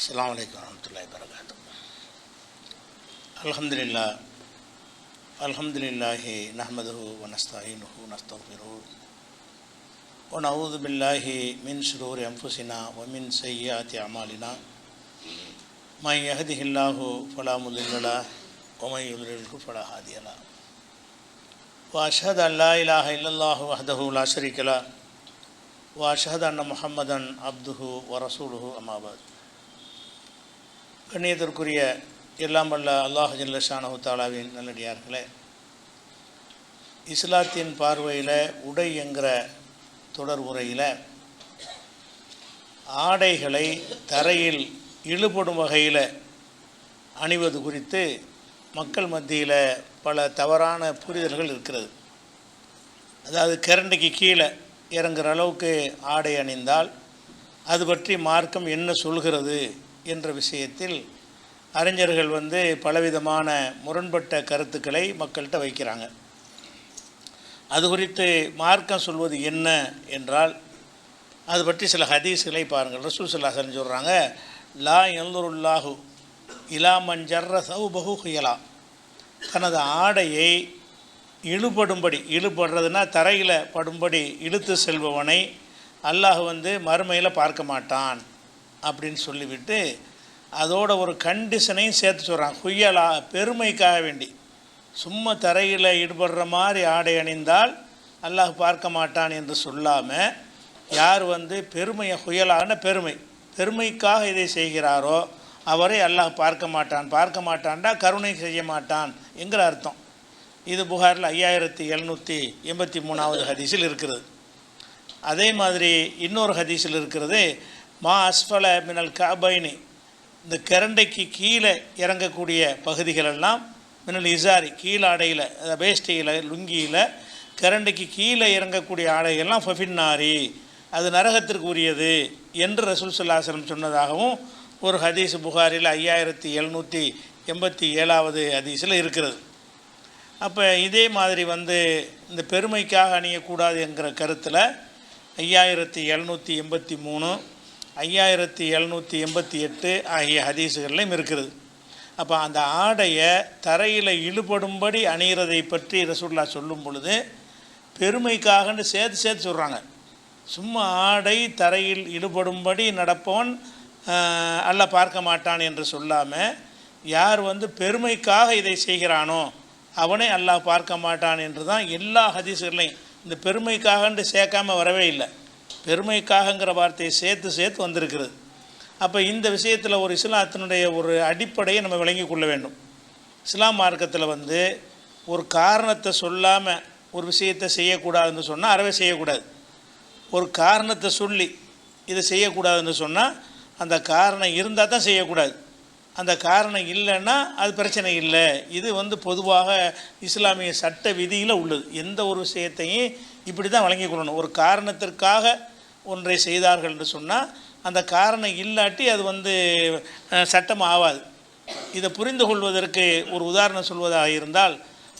அஸ்லாம் வலைக்கம் வரமத்துல்லாய் வரகாத்து அலமதுல்லா அலமதுல்லாஹி நஹமதுஹு வனஸ்தாயினுஹு நஸ்தஃபிரு ونعوذ بالله من شرور أنفسنا ومن سيئات أعمالنا من يهده الله فلا مضل له ومن يضلله فلا هادي له وأشهد أن لا إله إلا الله وحده لا شريك له وأشهد أن محمدا عبده ورسوله أما بعد கண்ணியத்திற்குரிய எல்லாம் வல்ல அல்லாஹ் ஜல்லஷானு தாலாவின் நல்லடியார்களே இஸ்லாத்தின் பார்வையில் உடை என்கிற தொடர் உரையில் ஆடைகளை தரையில் இழுபடும் வகையில் அணிவது குறித்து மக்கள் மத்தியில் பல தவறான புரிதல்கள் இருக்கிறது. அதாவது கரண்டுக்கு கீழே இறங்குற அளவுக்கு ஆடை அணிந்தால் அது பற்றி மார்க்கம் என்ன சொல்கிறது என்ற விஷயத்தில் அறிஞர்கள் வந்து பலவிதமான முரண்பட்ட கருத்துக்களை மக்கள்கிட்ட வைக்கிறாங்க. அது குறித்து மார்க்கம் சொல்வது என்ன என்றால் அது பற்றி சில ஹதீஸ்களை பாருங்கள். ரசூல் சல்லாஹன் சொல்கிறாங்க லா எல்லுருல்லாஹு இலா மஞ்சர்ர சௌபகு ஹுயலா. தனது ஆடையை இழுபடும்படி இழுபடுறதுன்னா தரையில் படும்படி இழுத்து செல்பவனை அல்லாஹ் வந்து மறுமையில் பார்க்க மாட்டான். அப்படின்னு சொல்லிவிட்டு அதோட ஒரு கண்டிஷனையும் சேர்த்து சொல்கிறான் குய்யலா பெருமைக்காக வேண்டி. சும்மா தரையில் ஈடுபடுற மாதிரி ஆடை அணிந்தால் அல்லாஹ் பார்க்க மாட்டான் என்று சொல்லாமல் யார் வந்து பெருமையை குயலான பெருமை பெருமைக்காக இதை செய்கிறாரோ அவரை அல்லாஹ் பார்க்க மாட்டான். பார்க்க மாட்டான்டா கருணை செய்ய மாட்டான் என்கிற அர்த்தம். இது புகாரில் ஐயாயிரத்தி எழுநூற்றி எண்பத்தி மூணாவது ஹதீஸில் இருக்கிறது. அதே மாதிரி இன்னொரு ஹதீஸில் இருக்கிறது மா அஸ்ஃபல மினல் காபைனி இந்த கரண்டைக்கு கீழே இறங்கக்கூடிய பகுதிகளெல்லாம் மினல் இசாரி கீழே ஆடையில் வேஷ்டியில் லுங்கியில் கரண்டைக்கு கீழே இறங்கக்கூடிய ஆடைகள்லாம் ஃபஃபின்னாரி. அது நரகத்திற்கு உரியது என்று ரசூல் சுல்லாசனம் சொன்னதாகவும் ஒரு ஹதீஸ் புகாரில் ஐயாயிரத்தி எழுநூற்றி எண்பத்தி ஏழாவது ஹதீஸில் இருக்கிறது. அப்போ இதே மாதிரி வந்து இந்த பெருமைக்காக அணியக்கூடாது என்கிற கருத்தில் ஐயாயிரத்தி எழுநூற்றி எண்பத்தி மூணு ஐயாயிரத்தி எழுநூற்றி எண்பத்தி எட்டு ஆகிய ஹதீஸுகள்லையும் இருக்கிறது. அப்போ அந்த ஆடையை தரையில் இழுபடும்படி அணிகிறதை பற்றி ரசூல்லா சொல்லும் பொழுது பெருமைக்காகன்னு சேர்த்து சேர்த்து சொல்கிறாங்க சும்மா ஆடை தரையில் இழுபடும்படி நடப்பவன் அல்ல பார்க்க மாட்டான் என்று சொல்லாமல் யார் வந்து பெருமைக்காக இதை செய்கிறானோ அவனை அல்லாஹ் பார்க்க மாட்டான் என்று தான் எல்லா ஹதீஸுகளையும் இந்த பெருமைக்காகன்ட்டு சேர்க்காம வரவே இல்லை. பெருமைக்காகங்கிற வார்த்தையை சேர்த்து சேர்த்து வந்திருக்கிறது. அப்போ இந்த விஷயத்தில் ஒரு இஸ்லாத்தினுடைய ஒரு அடிப்படையை நம்ம விளங்கி கொள்ள வேண்டும். இஸ்லாம் மார்க்கத்தில் வந்து ஒரு காரணத்தை சொல்லாமல் ஒரு விஷயத்தை செய்யக்கூடாதுன்னு சொன்னால் அறவே செய்யக்கூடாது. ஒரு காரணத்தை சொல்லி இதை செய்யக்கூடாதுன்னு சொன்னால் அந்த காரணம் இருந்தால் தான் செய்யக்கூடாது. அந்த காரணம் இல்லைன்னா அது பிரச்சனை இல்லை. இது வந்து பொதுவாக இஸ்லாமிய சட்ட விதியில் உள்ளது. எந்த ஒரு விஷயத்தையும் இப்படி தான் வழங்கி கொள்ளணும். ஒரு காரணத்திற்காக ஒன்றை செய்தார்கள் என்று சொன்னால் அந்த காரணம் இல்லாட்டி அது வந்து சட்டம் ஆகாது இதை புரிந்து கொள்வதற்கு ஒரு உதாரணம் சொல்வதாக இருந்தால்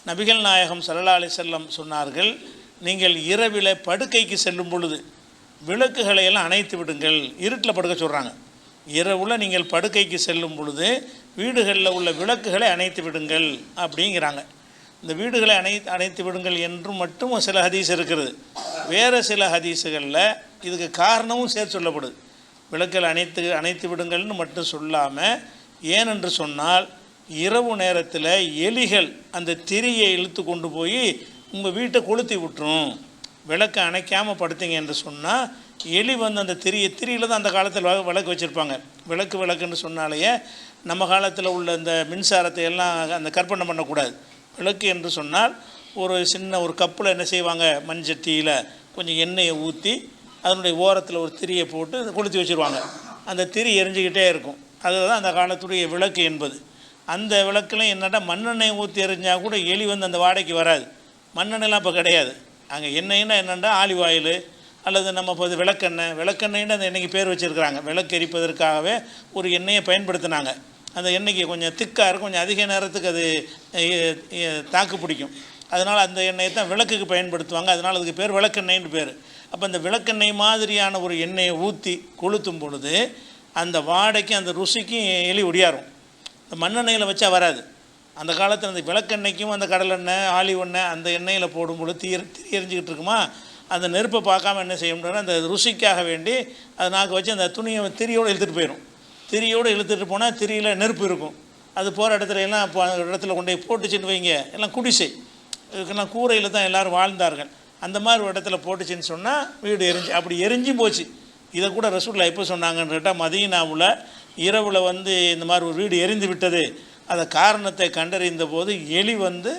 நபிகள் நாயகம் சல்லா அலி செல்லம் சொன்னார்கள் நீங்கள் இரவில் படுக்கைக்கு செல்லும் பொழுது விளக்குகளை எல்லாம் அணைத்து விடுங்கள் இருட்டில் படுக்க சொல்கிறாங்க இரவில் நீங்கள் படுக்கைக்கு செல்லும் பொழுது வீடுகளில் உள்ள விளக்குகளை அணைத்து விடுங்கள் அப்படிங்கிறாங்க. இந்த வீடுகளை அணை அணைத்து விடுங்கள் என்று மட்டும் சில ஹதீஸ் இருக்கிறது. வேறு சில ஹதீஸுகளில் இதுக்கு காரணமும் சேர்த்து சொல்லப்படுது. விளக்குகள் அணைத்து அணைத்து விடுங்கள்னு மட்டும் சொல்லாமல் ஏனென்று சொன்னால் இரவு நேரத்தில் எலிகள் அந்த திரியை இழுத்து கொண்டு போய் உங்கள் வீட்டை கொளுத்தி விட்டுரும். விளக்கை அணைக்காமல் படுத்திங்க என்று சொன்னால் எலி வந்து அந்த திரியை திரியில் தான் அந்த காலத்தில் விளக்கு வச்சுருப்பாங்க. விளக்கு விளக்குன்னு சொன்னாலேயே நம்ம காலத்தில் உள்ள இந்த மின்சாரத்தை எல்லாம் அந்த கற்பனை பண்ணக்கூடாது. விளக்கு என்று சொன்னால் ஒரு சின்ன ஒரு கப்பில் என்ன செய்வாங்க? மண்சட்டியில் கொஞ்சம் எண்ணெயை ஊற்றி அதனுடைய ஓரத்தில் ஒரு திரியை போட்டு கொளுத்தி வச்சுருவாங்க. அந்த திரி எரிஞ்சிக்கிட்டே இருக்கும். அதுதான் அந்த காலத்துடைய விளக்கு என்பது. அந்த விளக்குலாம் என்னடா மண்ணெண்ணெய் ஊற்றி எரிஞ்சால் கூட எலி வந்து அந்த வாடகைக்கு வராது. மண்ணெண்ணெய்லாம் இப்போ கிடையாது. அங்கே எண்ணெய்னா என்னென்னா ஆலிவ் ஆயில் அல்லது நம்ம இப்போ விளக்கெண்ணெய். விளக்கெண்ணெய்னு அந்த எண்ணெய்க்கு பேர் வச்சுருக்கிறாங்க. விளக்கு எரிப்பதற்காகவே ஒரு எண்ணெயை பயன்படுத்தினாங்க. அந்த எண்ணெய்க்கு கொஞ்சம் திக்காக இருக்கும் கொஞ்சம் அதிக நேரத்துக்கு அது தாக்கு பிடிக்கும். அதனால் அந்த எண்ணெயை தான் விளக்குக்கு பயன்படுத்துவாங்க. அதனால் அதுக்கு பேர் விளக்கெண்ணெய்னு பேர். அப்போ அந்த விளக்கெண்ணெய் மாதிரியான ஒரு எண்ணெயை ஊற்றி கொளுத்தும் பொழுது அந்த வாடைக்கும் அந்த ருசிக்கும் எலி ஒடியாரும். இந்த மண்ணெண்ணெயில் வச்சா வராது. அந்த காலத்தில் அந்த விளக்கெண்ணெய்க்கும் அந்த கடலெண்ணெய் ஆலிவ் எண்ணெய் அந்த எண்ணெயில் போடும்பொழுது தீ திரி எரிஞ்சிக்கிட்டு இருக்குமா? அந்த நெருப்பை பார்க்காம என்ன செய்ய முடியும்னா அந்த ருசிக்காக வேண்டி அதை நாக்கு வச்சு அந்த துணியை திரியோடு இழுத்துட்டு போயிடும் திரியோடு இழுத்துட்டு போனால் திரியில் நெருப்பு இருக்கும். அது போகிற இடத்துல எல்லாம் இப்போ இடத்துல கொண்டு போய் போட்டுச்சுன்னு வைங்க. எல்லாம் குடிசை. இதுக்கெல்லாம் கூரையில் தான் எல்லோரும் வாழ்ந்தார்கள். அந்த மாதிரி ஒரு இடத்துல போட்டுச்சுன்னு சொன்னால் வீடு எரிஞ்சு அப்படி எரிஞ்சும் போச்சு. இதை கூட ரசூல்லா எப்போ சொன்னாங்கன்னு கேட்டால் மதீனாவில் இரவில் வந்து இந்த மாதிரி ஒரு வீடு எரிந்து விட்டது. அதை காரணத்தை கண்டறிந்த போது எலி வந்து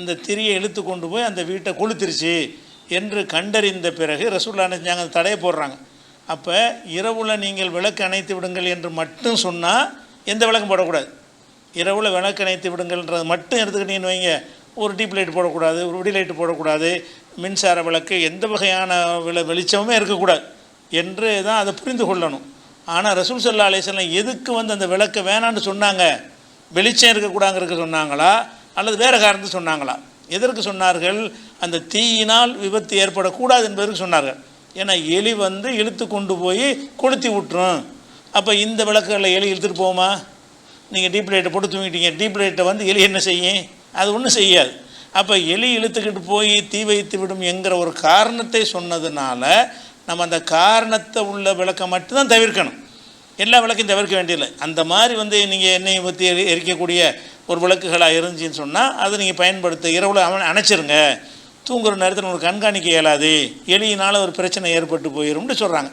இந்த திரியை இழுத்து கொண்டு போய் அந்த வீட்டை கொளுத்திருச்சு என்று கண்டறிந்த பிறகு ரசூல்லா என்ன அந்த தடையை போடுறாங்க. அப்போ இரவில் நீங்கள் விளக்கு அணைத்து விடுங்கள் என்று மட்டும் சொன்னால் எந்த விளக்கும் போடக்கூடாது. இரவில் விளக்கு அணைத்து விடுங்கள்ன்றது மட்டும் எடுத்துக்கிட்டீங்கன்னு வைங்க. ஒரு டீப் லைட் போடக்கூடாது ஒரு விடி லைட் போடக்கூடாது. மின்சார விளக்கு எந்த வகையான விள வெளிச்சமுமே இருக்கக்கூடாது என்று தான் அதை புரிந்து கொள்ளணும். ஆனால் ரசூல் சல்லா அலிஸ்லாம் எதுக்கு வந்து அந்த விளக்கு வேணான்னு சொன்னாங்க? வெளிச்சம் இருக்கக்கூடாங்கிறதுக்கு சொன்னாங்களா? அல்லது வேறு காரணத்து சொன்னாங்களா? எதற்கு சொன்னார்கள்? அந்த தீயினால் விபத்து ஏற்படக்கூடாது என்பதற்கு சொன்னார்கள். ஏன்னா எலி வந்து இழுத்து கொண்டு போய் கொளுத்தி விட்டுரும். அப்போ இந்த விளக்குகளில் எலி இழுத்துட்டு போமா நீங்கள் டீப் லைட்டை போட்டு தூங்கிட்டீங்க. டீப் லைட்டை வந்து எலி என்ன செய்யும்? அது ஒன்றும் செய்யாது. அப்போ எலி இழுத்துக்கிட்டு போய் தீ வைத்து விடும் என்கிற ஒரு காரணத்தை சொன்னதுனால நம்ம அந்த காரணத்தை உள்ள விளக்கை மட்டும்தான் தவிர்க்கணும். எல்லா விளக்கையும் தவிர்க்க வேண்டியதில்லை. அந்த மாதிரி வந்து நீங்கள் எண்ணெயை ஊற்றி எரி எரிக்கக்கூடிய ஒரு விளக்குகளாக இருந்துச்சின்னு சொன்னால் அதை நீங்கள் பயன்படுத்த இரவில் அவன் அணைச்சிருங்க. தூங்குகிற நேரத்தில் உங்களுக்கு கண்காணிக்க இயலாது. எலியினால் ஒரு பிரச்சனை ஏற்பட்டு போயிடும்னு சொல்கிறாங்க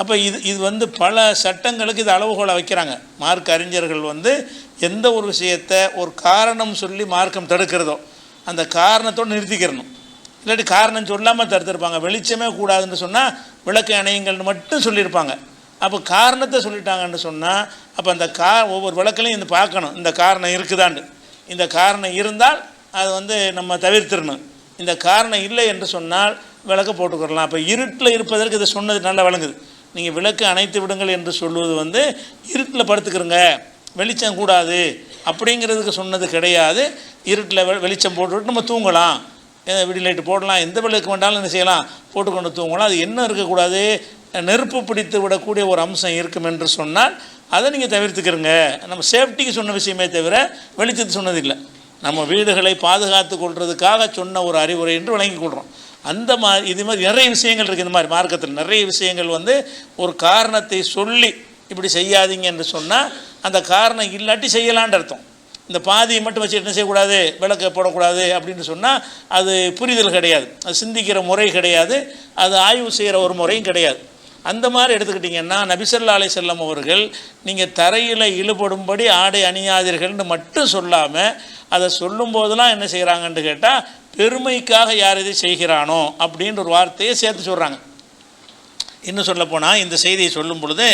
அப்போ இது இது வந்து பல சட்டங்களுக்கு இது அளவுகோலை வைக்கிறாங்க. மார்க் அறிஞர்கள் வந்து எந்த ஒரு விஷயத்தை ஒரு காரணம் சொல்லி மார்க்கம் தடுக்கிறதோ அந்த காரணத்தோடு நிறுத்திக்கிறணும். இல்லாட்டி காரணம் சொல்லாமல் தடுத்திருப்பாங்க. வெளிச்சமே கூடாதுன்னு சொன்னால் விளக்கு அணையுங்கள்னு மட்டும் சொல்லியிருப்பாங்க. அப்போ காரணத்தை சொல்லிட்டாங்கன்னு சொன்னால் அப்போ அந்த கா ஒவ்வொரு விளக்குலையும் இந்த பார்க்கணும். இந்த காரணம் இருக்குதான்னு. இந்த காரணம் இருந்தால் அது வந்து நம்ம தவிர்த்திடணும். இந்த காரணம் இல்லை என்று சொன்னால் விளக்கு போட்டுக்கிறலாம் அப்போ இருட்டில் இருப்பதற்கு இதை சொன்னது நல்லா விளங்குது. நீங்கள் விளக்கு அணைத்து விடுங்கள் என்று சொல்லுவது வந்து இருட்டில் படுத்துக்கிறங்க வெளிச்சம் கூடாது அப்படிங்கிறதுக்கு சொன்னது கிடையாது. இருட்டில் வெளிச்சம் போட்டுவிட்டு நம்ம தூங்கலாம். விடி லைட்டு போடலாம் எந்த விளக்கு வேண்டாலும் என்ன செய்யலாம்? போட்டுக்கொண்டு தூங்கலாம். அது என்ன இருக்கக்கூடாது? நெருப்பு பிடித்து விடக்கூடிய ஒரு அம்சம் இருக்கும் என்று சொன்னால் அதை நீங்கள் தவிர்த்துக்கிறங்க நம்ம சேஃப்டிக்கு சொன்ன விஷயமே தவிர வெளிச்சத்துக்கு சொன்னதில்லை நம்ம வீடுகளை பாதுகாத்து கொள்றதுக்காக சொன்ன ஒரு அறிவுரை என்று விளங்கி கொள்கிறோம் அந்த மாதிரி இது மாதிரி நிறைய விஷயங்கள் இருக்குது இந்த மாதிரி மார்க்கத்தில். நிறைய விஷயங்கள் வந்து ஒரு காரணத்தை சொல்லி இப்படி செய்யாதீங்க என்று சொன்னால் அந்த காரணம் இல்லாட்டி செய்யலான்ற அர்த்தம். இந்த பாதியை மட்டும் வச்சு என்ன செய்யக்கூடாது? விளக்க போடக்கூடாது அப்படின்னு சொன்னால் அது புரிதல் கிடையாது. அது சிந்திக்கிற முறை கிடையாது. அது ஆய்வு செய்கிற ஒரு முறையும் கிடையாது. அந்த மாதிரி எடுத்துக்கிட்டிங்கன்னா நபிசல்லா அலை செல்லம் அவர்கள் நீங்கள் தரையில் இழுபடும்படி ஆடை அணியாதீர்கள்னு மட்டும் சொல்லாமல் அதை சொல்லும் போதெல்லாம் என்ன செய்கிறாங்கன்னு கேட்டால் பெருமைக்காக யார் இதை செய்கிறானோ அப்படின்ற ஒரு வார்த்தையை சேர்த்து சொல்கிறாங்க இன்னும் சொல்லப்போனால் இந்த செய்தியை சொல்லும் பொழுது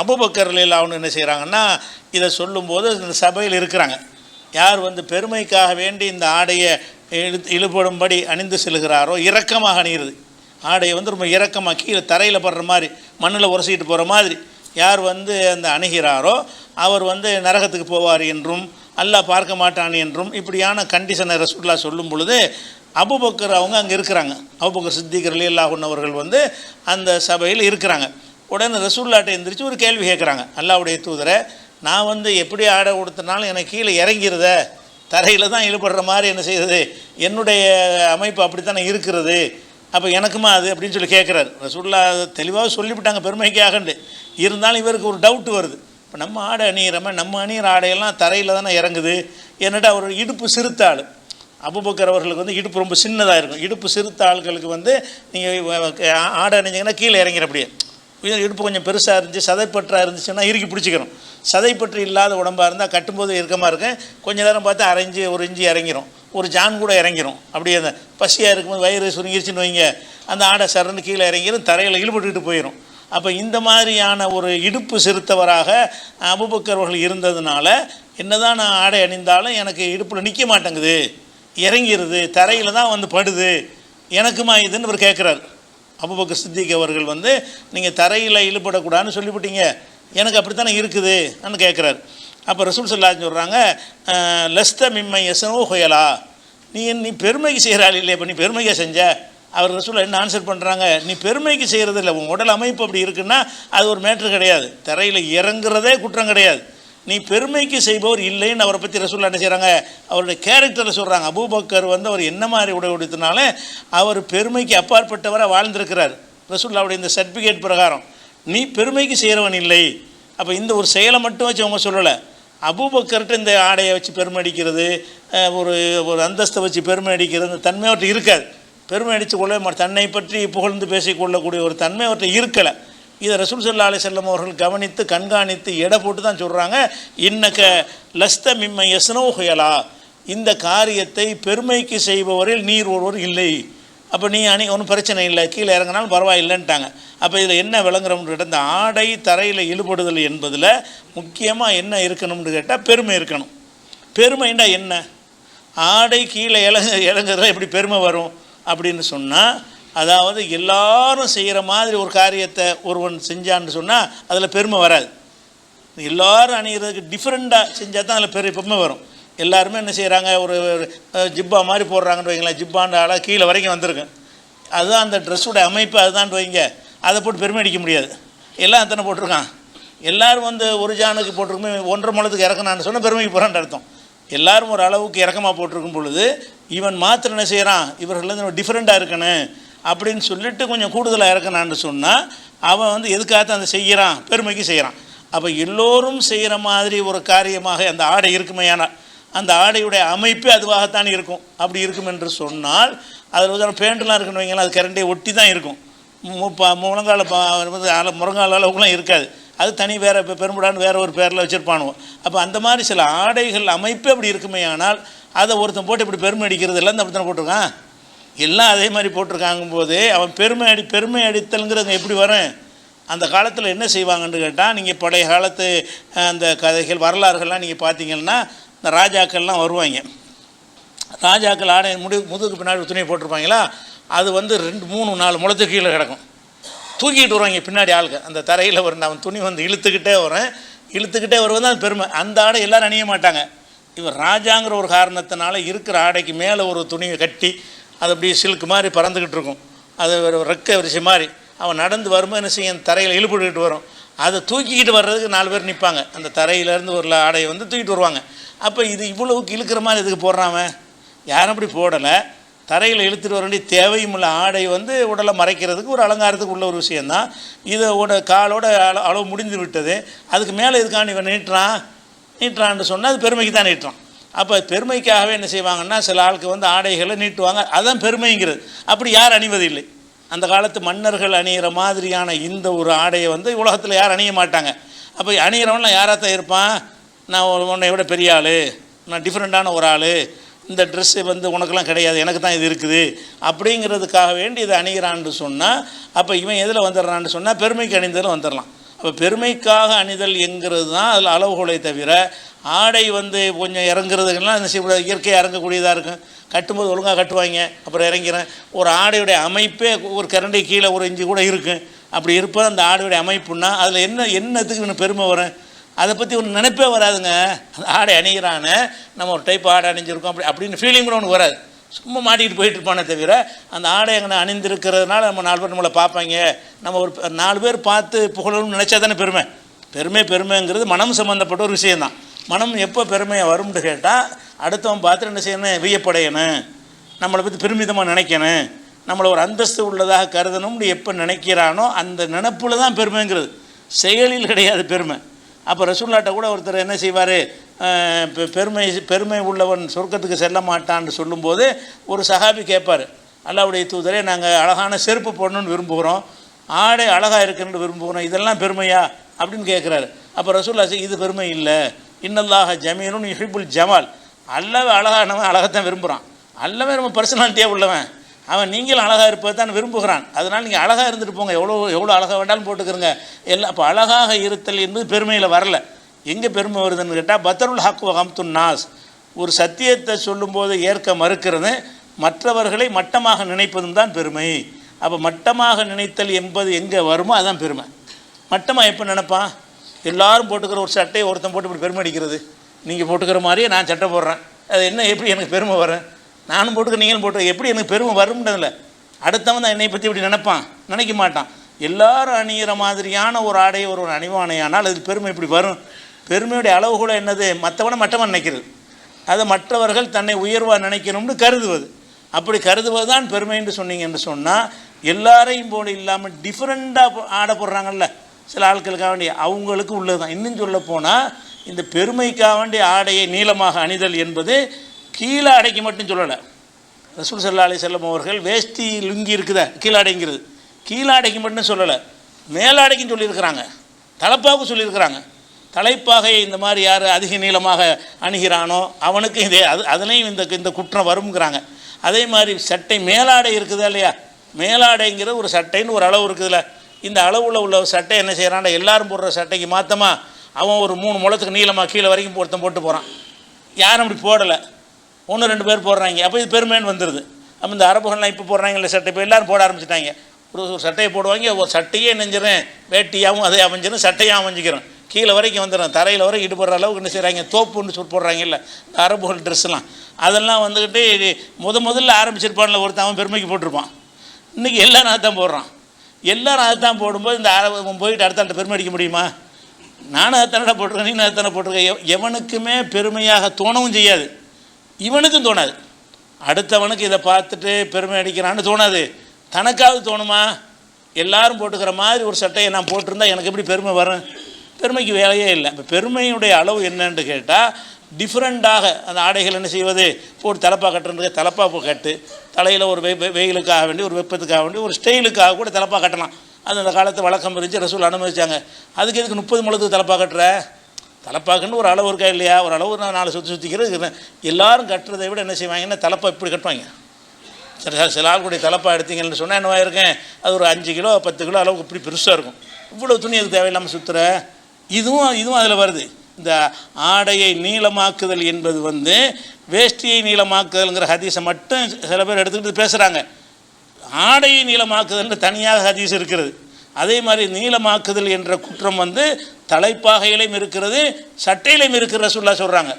அபுபக்கர் அவனு என்ன செய்கிறாங்கன்னா இதை சொல்லும்போது இந்த சபையில் இருக்கிறாங்க. யார் வந்து பெருமைக்காக வேண்டி இந்த ஆடையை இழு இழுபடும்படி அணிந்து செல்கிறாரோ இரக்கமாக அணிகிறது. ஆடையை வந்து ரொம்ப இரக்கமாக கீழே தரையில் படுற மாதிரி மண்ணில் உரசிக்கிட்டு போகிற மாதிரி யார் வந்து அந்த அணுகிறாரோ அவர் வந்து நரகத்துக்கு போவார் என்றும் அல்லாஹ் பார்க்க மாட்டான் என்றும் இப்படியான கண்டிஷனை ரசூல்லா சொல்லும் பொழுது அபுபக்கர் அவங்க அங்கே இருக்கிறாங்க. அபுபக்கர் சித்திகர் அல்லாஹுன் அவர்கள் வந்து அந்த சபையில் இருக்கிறாங்க. உடனே ரசூல்லாட்டை எந்திரிச்சு ஒரு கேள்வி கேட்குறாங்க. அல்லாவுடைய தூதரை நான் வந்து எப்படி ஆடை கொடுத்தனாலும் எனக்கு கீழே இறங்கிறத தரையில் தான் இழுபடுற மாதிரி என்ன செய்யுது? என்னுடைய அமைப்பு அப்படித்தானே இருக்கிறது? அப்போ எனக்குமா அது அப்படின்னு சொல்லி கேட்குறாரு ரசூல்லா தெளிவாக சொல்லிவிட்டாங்க பெருமைக்காகண்டு. இருந்தாலும் இவருக்கு ஒரு டவுட் வருது. இப்போ நம்ம ஆடை அணியிறம? நம்ம அணியிற ஆடையெல்லாம் தரையில் தானே இறங்குது. என்னடா அவர் இடுப்பு சிறுத்தாள் அபுபக்கர் அவர்களுக்கு வந்து இடுப்பு ரொம்ப சின்னதாக இருக்கும். இடுப்பு சிறுத்த ஆள்களுக்கு வந்து நீங்கள் ஆடை அணிஞ்சிங்கன்னா கீழே இறங்கிற அப்படியே இடுப்பு கொஞ்சம் பெருசாக இருந்துச்சு சதைப்பற்றாக இருந்துச்சுன்னா இறுக்கி பிடிச்சிக்கிறோம். சதைப்பற்று இல்லாத உடம்பாக இருந்தால் கட்டும்போது இறுக்கமாக இருக்கும். கொஞ்ச நேரம் பார்த்து அரைஞ்சி ஒரு இஞ்சி இறங்கிரும். ஒரு ஜான் கூட இறங்கிரும். அப்படியே அந்த பசியாக இருக்கும்போது வயிறு சுருங்கிருச்சுன்னு வைங்க. அந்த ஆடை சரண்டு கீழே இறங்கிரும் தரையில் இழுபட்டுக்கிட்டு போயிடும் அப்போ இந்த மாதிரியான ஒரு இடுப்பு சிறுத்தவராக அபுபக்கர்வர்கள் இருந்ததுனால என்னதான் நான் ஆடை அணிந்தாலும் எனக்கு இடுப்பில் நிற்க மாட்டேங்குது. இறங்கிடுது தரையில் தான் வந்து படுது. எனக்குமா இதுன்னு இவர் கேட்குறாரு அபுபக்கர் சித்திக் அவர்கள் வந்து நீங்கள் தரையில் இழுபடக்கூடாதுன்னு சொல்லிவிட்டீங்க. எனக்கு அப்படித்தானே இருக்குது? கேட்குறாரு அப்போ ரசூல் சொல்லாஜ் சொல்கிறாங்க லஸ்த மிம்மை எசனோ ஹொயலா. நீ நீ பெருமைக்கு செய்கிறாள் இல்லையா இப்போ நீ பெருமைக்காக செஞ்ச? அவர் ரசூல் என்ன ஆன்சர் பண்ணுறாங்க நீ பெருமைக்கு செய்கிறது இல்லை உன் உடல் அமைப்பு அப்படி இருக்குன்னா அது ஒரு மேட்ரு கிடையாது. தரையில் இறங்குறதே குற்றம் கிடையாது. நீ பெருமைக்கு செய்பவர் இல்லைன்னு அவரை பற்றி ரசூல் என்ன செய்கிறாங்க அவருடைய கேரக்டரை சொல்கிறாங்க அபூபக்கர் வந்து அவர் என்ன மாதிரி உடை உடுத்தினாலும் அவர் பெருமைக்கு அப்பாற்பட்டவராக வாழ்ந்திருக்கிறார். ரசூல்லாவுடைய இந்த சர்டிஃபிகேட் பிரகாரம். நீ பெருமைக்கு செய்கிறவன் இல்லை. அப்போ இந்த ஒரு செயலை மட்டும் வச்சு அவங்க சொல்லலை. அபூபக்கர்கிட்ட இந்த ஆடையை வச்சு பெருமை அடிக்கிறது ஒரு ஒரு அந்தஸ்தை வச்சு பெருமை அடிக்கிறது அந்த தன்மை அவர்கிட்ட இருக்காது. பெருமை அடித்து கொள்ளவே தன்னை பற்றி புகழ்ந்து பேசிக்கொள்ளக்கூடிய ஒரு தன்மை அவர்கிட்ட இருக்கலை. இதை ரசூல் சல்லா அலி செல்லம் அவர்கள் கவனித்து கண்காணித்து எடை போட்டு தான் சொல்கிறாங்க இன்னக்க லஸ்த மிம்மை எஸ்னோ ஹுயலா இந்த காரியத்தை பெருமைக்கு செய்பவரில் நீர் ஒருவர் இல்லை. அப்போ நீ அணி ஒன்றும் பிரச்சனை இல்லை கீழே இறங்கினாலும் பரவாயில்லைன்ட்டாங்க. அப்போ இதில் என்ன விளங்குறோம்னு கேட்டால் இந்த ஆடை தரையில் இழுபடுதல் என்பதில் முக்கியமாக என்ன இருக்கணும்னு கேட்டால் பெருமை இருக்கணும். பெருமைண்டா என்ன? ஆடை கீழே இறங்க இறங்குறதுல எப்படி பெருமை வரும் அப்படின்னு சொன்னால் அதாவது எல்லாரும் செய்கிற மாதிரி ஒரு காரியத்தை ஒருவன் செஞ்சான்னு சொன்னால் அதில் பெருமை வராது. எல்லாரும் அணிகிறதுக்கு டிஃப்ரெண்ட்டாக செஞ்சால் தான் அதில் பெரிய பெருமை வரும். எல்லாருமே என்ன செய்கிறாங்க ஒரு ஜிப்பா மாதிரி போடுறாங்கன்னு வைங்களேன். ஜிப்பான்ற ஆளாக கீழே வரைக்கும் வந்திருக்கு. அதுதான் அந்த ட்ரெஸ்ஸோட அமைப்பு அதுதான் வைங்க. அதை போட்டு பெருமை அடிக்க முடியாது. எல்லாம் அத்தனை போட்டிருக்கான். எல்லாரும் வந்து ஒரு ஜானுக்கு போட்டிருக்குமே ஒன்றரை மலத்துக்கு இறக்கணான்னு சொன்னால் பெருமைக்கு போகிறான்னு அர்த்தம். எல்லாரும் ஒரு அளவுக்கு இறக்கமாக போட்டிருக்கும் பொழுது இவன் மாத்திரம் என்ன செய்கிறான் இவர்கள் டிஃப்ரெண்ட்டாக இருக்கணும் அப்படின்னு சொல்லிட்டு கொஞ்சம் கூடுதலாக இறக்கணான்னு சொன்னால் அவன் வந்து எதுக்காக அந்த செய்கிறான்? பெருமைக்கு செய்கிறான். அப்போ எல்லோரும் செய்கிற மாதிரி ஒரு காரியமாக அந்த ஆடை இருக்குமையானால் அந்த ஆடையுடைய அமைப்பே அதுவாகத்தான் இருக்கும். அப்படி இருக்கும் என்று சொன்னால் அதில் வந்து பேண்ட்லாம் இருக்குன்னு வைங்களேன் அது கரண்டே ஒட்டி தான் இருக்கும். மு- ப- முழங்கால ப- முழங்கால அளவுக்குலாம் இருக்காது. அது தனி வேறு இப்போ பெரும்புடான்னு வேறு ஒரு பேரில் வச்சுருப்பானுவோம் அப்போ அந்த மாதிரி சில ஆடைகள் அமைப்பே அப்படி இருக்குமே ஆனால் அதை ஒருத்தன் போட்டு இப்படி பெருமை அடிக்கிறது இல்லை அந்த அப்படித்தான போட்டிருக்கான்? எல்லாம் அதே மாதிரி போட்டிருக்காங்கும் போது அவன் பெருமை அடி பெருமை அடித்தல்ங்கிறது எப்படி வரும்? அந்த காலத்தில் என்ன செய்வாங்கன்னு கேட்டால் நீங்கள் பழைய காலத்து அந்த கதைகள் வரலாறுகள்லாம் நீங்கள் பார்த்தீங்கன்னா இந்த ராஜாக்கள்லாம் வருவாங்க. ராஜாக்கள் ஆடை முடி முதுகுக்கு பின்னாடி துணியை போட்டிருப்பாங்களா? அது வந்து ரெண்டு மூணு நாலு முளத்துக்கு கீழே கிடக்கும். தூக்கிட்டு வருவாங்க பின்னாடி ஆளுக்கு அந்த தரையில் ஒரு அவன் துணி வந்து இழுத்துக்கிட்டே வரேன் இழுத்துக்கிட்டே வருவது தான் பெருமை. அந்த ஆடை எல்லாரும் அணிய மாட்டாங்க. இவர் ராஜாங்கிற ஒரு காரணத்தினால இருக்கிற ஆடைக்கு மேலே ஒரு துணியை கட்டி அது அப்படியே சில்க் மாதிரி பறந்துக்கிட்டு இருக்கும். அது ஒரு ரெக்க வரிசை மாதிரி. அவன் நடந்து வரும்போது என்ன செய்யும்? தரையில் இழுப்புக்கிட்டு வரும். அதை தூக்கிக்கிட்டு வர்றதுக்கு நாலு பேர் நிற்பாங்க. அந்த தரையிலேருந்து ஒரு ஆடையை வந்து தூக்கிட்டு வருவாங்க. அப்போ இது இவ்வளவுக்கு இழுக்கிற மாதிரி இதுக்கு போடுறாம? யாரும் அப்படி போடலை. தரையில் இழுத்துட்டு வர வேண்டிய தேவையும் உள்ள ஆடை வந்து உடலை மறைக்கிறதுக்கு ஒரு அலங்காரத்துக்கு உள்ள ஒரு விஷயந்தான் இதோட காலோட அளவு முடிந்து விட்டது. அதுக்கு மேலே இதுக்காண்டி இவன் நீட்டுறான்? நீட்டுறான்னு சொன்னால் அது பெருமைக்கு தான் நீட்டுறான். அப்போ பெருமைக்காகவே என்ன செய்வாங்கன்னா சில ஆளுக்கு வந்து ஆடைகளை நீட்டுவாங்க. அதுதான் பெருமைங்கிறது. அப்படி யார் அணிவதில்லை அந்த காலத்து மன்னர்கள் அணிகிற மாதிரியான இந்த ஒரு ஆடையை வந்து உலகத்தில் யாரும் அணிய மாட்டாங்க. அப்போ அணிகிறவன்லாம் யாராக தான் இருப்பான்? நான் உன்னை விட பெரிய ஆள். நான் டிஃப்ரெண்ட்டான ஒரு ஆள். இந்த ட்ரெஸ்ஸு வந்து உனக்கெல்லாம் கிடையாது. எனக்கு தான் இது இருக்குது. அப்படிங்கிறதுக்காக வேண்டி இதை அணிகிறான்னு சொன்னால் அப்போ இவன் எதில் வந்துடுறான்னு சொன்னால் பெருமைக்கு அணிந்ததில் வந்துடலாம். அப்போ பெருமைக்காக அணிதல் என்கிறது தான் அதில் அளவுகோலை தவிர ஆடை வந்து கொஞ்சம் இறங்குறதுக்கெல்லாம் என்ன செய்யக்கூடாது இயற்கையாக இறங்கக்கூடியதாக இருக்கும். கட்டும்போது ஒழுங்காக கட்டுவாங்க. அப்புறம் இறங்கிறேன். ஒரு ஆடையுடைய அமைப்பே ஒரு கரண்டி கீழே ஒரு இஞ்சி கூட இருக்கும் அப்படி இருப்பது அந்த ஆடையுடைய அமைப்புன்னா அதில் என்ன என்னத்துக்கு இன்னும் பெருமை வரும்? அதை பற்றி ஒன்று நினைப்பே வராதுங்க. அந்த ஆடை அணிகிறானே நம்ம ஒரு டைப் ஆடை அணிஞ்சிருக்கோம். அப்படி அப்படின்னு ஃபீலிங் கூட ஒன்று வராது. சும்மா மாட்டிக்கிட்டு போயிட்டு இருப்பானே தவிர அந்த ஆடை எங்கே அணிந்திருக்கிறதுனால நம்ம நாலு பேர் நம்மளை பார்ப்பாங்க. நம்ம ஒரு நாலு பேர் பார்த்து புகழணும்னு நினச்சா தானே பெருமை. பெருமை பெருமைங்கிறது மனம் சம்மந்தப்பட்ட ஒரு விஷயந்தான் மனம் எப்போ பெருமையாக வரும்னு கேட்டால் அடுத்தவன் பார்த்துட்டு என்ன செய்யணும்? வியப்படையணும். நம்மளை பற்றி பெருமிதமாக நினைக்கணும். நம்மளை ஒரு அந்தஸ்து உள்ளதாக கருதணும்னு எப்போ நினைக்கிறானோ அந்த நினப்பில் தான் பெருமைங்கிறது. செயலில் கிடையாது பெருமை. அப்போ ரசூல்லாட்ட கூட ஒருத்தர் என்ன செய்வார்? பெருமை பெருமை உள்ளவன் சொர்க்கத்துக்கு செல்ல மாட்டான்னு சொல்லும்போது ஒரு சஹாபி கேட்பார் அல்லாவுடைய தூதரே நாங்கள் அழகான செருப்பு போடணும்னு விரும்புகிறோம். ஆடை அழகாக இருக்குன்னு விரும்புகிறோம். இதெல்லாம் பெருமையா? அப்படின்னு கேட்குறாரு அப்போ ரசூல்லா சொ- இது பெருமை இல்லை. இன்னல்லாக ஜமீனும் ஹிபுல் ஜமால். அல்லவே அழகானவன் அழகத்தான் விரும்புகிறான் அல்லவே நம்ம பர்சனாலிட்டியாக உள்ளவன். அவன் நீங்களும் அழகாக இருப்பதை தான் விரும்புகிறான். அதனால் நீங்கள் அழகாக இருந்துட்டு போங்க. எவ்வளோ எவ்வளோ அழகாக வேண்டாலும் போட்டுக்கிறங்க. எல்லாம் அப்போ அழகாக இருத்தல் என்பது பெருமையில் வரல. எங்கே பெருமை வருதுன்னு கேட்டால் பத்தருள் ஹக்கு ஹம்துன் நாஸ். ஒரு சத்தியத்தை சொல்லும்போது ஏற்க மறுக்கிறது மற்றவர்களை மட்டமாக நினைப்பதும் தான் பெருமை. அப்போ மட்டமாக நினைத்தல் என்பது எங்கே வருமோ அதுதான் பெருமை. மட்டமாக எப்போ நினைப்பான் எல்லாரும் போட்டுக்கிற ஒரு சட்டையை ஒருத்தன் போட்டு இப்படி பெருமை அடிக்கிறது. நீங்கள் போட்டுக்கிற மாதிரியே நான் சட்டை போடுறேன். அது என்ன எப்படி எனக்கு பெருமை வரும்? நானும் போட்டுக்க நீங்களும் போட்டு எப்படி எனக்கு பெருமை வரும்ன்றதில்ல. அடுத்தவன் தான் என்னை பற்றி இப்படி நினைப்பான். நினைக்க மாட்டான். எல்லாரும் அணிகிற மாதிரியான ஒரு ஆடையை ஒரு அணிவானையானால் அது பெருமை இப்படி வரும்? பெருமையுடைய அளவு கூட என்னது? மற்றவனை மற்றவன் நினைக்கிறது. அதை மற்றவர்கள் தன்னை உயர்வாக நினைக்கணும்னு கருதுவது. அப்படி கருதுவது தான் பெருமைன்னு சொன்னீங்கன்னு சொன்னால் எல்லாரையும் போல இல்லாமல் டிஃப்ரெண்ட்டாக ஆடை போடுறாங்கல்ல. சில ஆட்களுக்காக வேண்டிய அவங்களுக்கு உள்ளது தான் இன்னும் சொல்ல போனால் இந்த பெருமைக்காக வேண்டிய ஆடையை நீளமாக அணிதல் என்பது கீழே அடைக்கு மட்டும் சொல்லலை. ரசூல் சல்லா அலி செல்லம் அவர்கள் வேஷ்டி லுங்கி இருக்குதா? கீழே அடைங்கிறது. கீழே அடைக்கு மட்டும் சொல்லலை. மேலாடைக்கும் சொல்லியிருக்கிறாங்க. தலைப்பாவுக்கும் சொல்லியிருக்கிறாங்க. தலைப்பாகை இந்த மாதிரி யார் அதிக நீளமாக அணுகிறானோ அவனுக்கு இதே அது அதுலேயும் இந்த இந்த குற்றம் வருங்கிறாங்க அதே மாதிரி சட்டை மேலாடை இருக்குதா இல்லையா? மேலாடைங்கிறது ஒரு சட்டைன்னு ஒரு அளவு இருக்குதுல்ல. இந்த அளவில் உள்ள சட்டை என்ன செய்கிறான்டா எல்லாரும் போடுற சட்டைக்கு மாற்றமாக அவன் ஒரு மூணு முளத்துக்கு நீளமாக கீழே வரைக்கும் ஒருத்தன் போட்டு போகிறான் யாரும் அப்படி போடலை. ஒன்று ரெண்டு பேர் போடுறாங்க. அப்போ இது பெருமைன்னு வந்துடுது அப்போ இந்த அரபுகள்லாம் இப்போ போடுறாங்கல்ல சட்டை இப்போ எல்லோரும் போட ஆரம்பிச்சிட்டாங்க. ஒரு ஒரு சட்டையை போடுவாங்க ஒரு சட்டையே நெஞ்சிடும் வேட்டியாகவும் அதே அமைஞ்சிடும் சட்டையாக அமைஞ்சிக்கிறோம் கீழே வரைக்கும் வந்துடும் தரையில் வரைக்கும் ஈடுபடுற அளவுக்கு என்ன செய்கிறாங்க தோப்புன்னு சொல்லி போடுறாங்கல்ல இந்த அரபுகள் ட்ரெஸ்லாம் அதெல்லாம் வந்துக்கிட்டு முத முதல்ல ஆரம்பிச்சிருப்பான்ல ஒருத்தவன் பெருமைக்கு போட்டிருப்பான். இன்றைக்கி எல்லாரும் தான் போடுறான். எல்லாரும் அதான் போடும்போது இந்த அரபு போயிட்டு அடுத்த பெருமை அடிக்க முடியுமா? நானும் அத்தனை போட்டிருக்கேன் நீனும் அத்தனை போட்டிருக்கேன். எவனுக்குமே பெருமையாக தோணவும் செய்யாது. இவனுக்கும் தோணாது. அடுத்தவனுக்கு இதை பார்த்துட்டு பெருமை அடிக்கிறான்னு தோணாது. தனக்காவது தோணுமா? எல்லாரும் போட்டுக்கிற மாதிரி ஒரு சட்டையை நான் போட்டிருந்தா எனக்கு எப்படி பெருமை வரும்? பெருமைக்கு வேலையே இல்லை. இப்போ பெருமையுடைய அளவு என்னன்னு கேட்டால் டிஃப்ரெண்ட்டாக அந்த ஆடைகள் என்ன செய்வது? இப்போ ஒரு தலப்பா கட்டுறது தலப்பா கட்டு. தலையில் ஒரு வெ வெ- வெயிலுக்காக வேண்டி ஒரு வெப்பத்துக்காக வேண்டி ஒரு ஸ்டைலுக்காக கூட தலப்பா கட்டலாம். அது அந்த காலத்து வழக்கம் இருந்துச்சு ரசூல் அனுமதிச்சாங்க. அதுக்கு எதுக்கு முப்பது முழத்துக்கு தலப்பா கட்டுற? தலப்பாக்குன்னு ஒரு அளவு இருக்கா இல்லையா? ஒரு அளவு நான் நாலு சுற்றி சுற்றிக்கிறது எல்லாரும் கட்டுறதை விட என்ன செய்வாங்கன்னா தலப்பா இப்படி கட்டுவாங்க? சில சில- சில ஆளுடைய எடுத்தீங்கன்னு சொன்னால் என்னவா இருக்கேன் அது ஒரு அஞ்சு கிலோ பத்து கிலோ அளவுக்கு இப்படி பெருசாக இருக்கும். இவ்வளோ துணி அதுக்கு தேவையில்லாமல் சுற்றுற இதுவும் இதுவும் அதில் வருது. இந்த ஆடையை நீளமாக்குதல் என்பது வந்து வேஷ்டியை நீளமாக்குதல்ங்கிற ஹதீஸை மட்டும் சில பேர் எடுத்துக்கிட்டு பேசுகிறாங்க ஆடையை நீளமாக்குதல்னு தனியாக ஹதீஸ் இருக்கிறது. அதே மாதிரி நீளமாக்குதல் என்ற குற்றம் வந்து தலைப்பாகையிலையும் இருக்கிறது சட்டையிலையும் இருக்கிற சொல்லா சொல்கிறாங்க